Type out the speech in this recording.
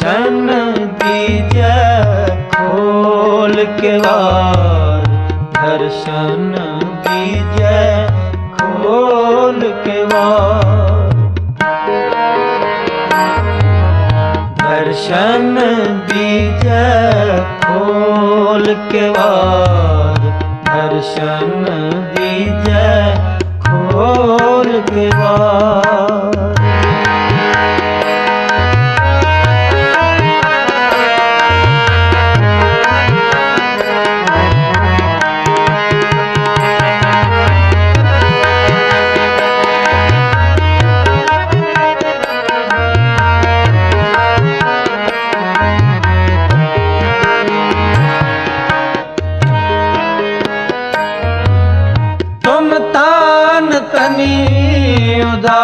दर्शन दीजै खोल के वार दर्शन दीजै खोल के वार दर्शन दीजै खोल के वार दर्शन दीजै खोल के वार कमीदा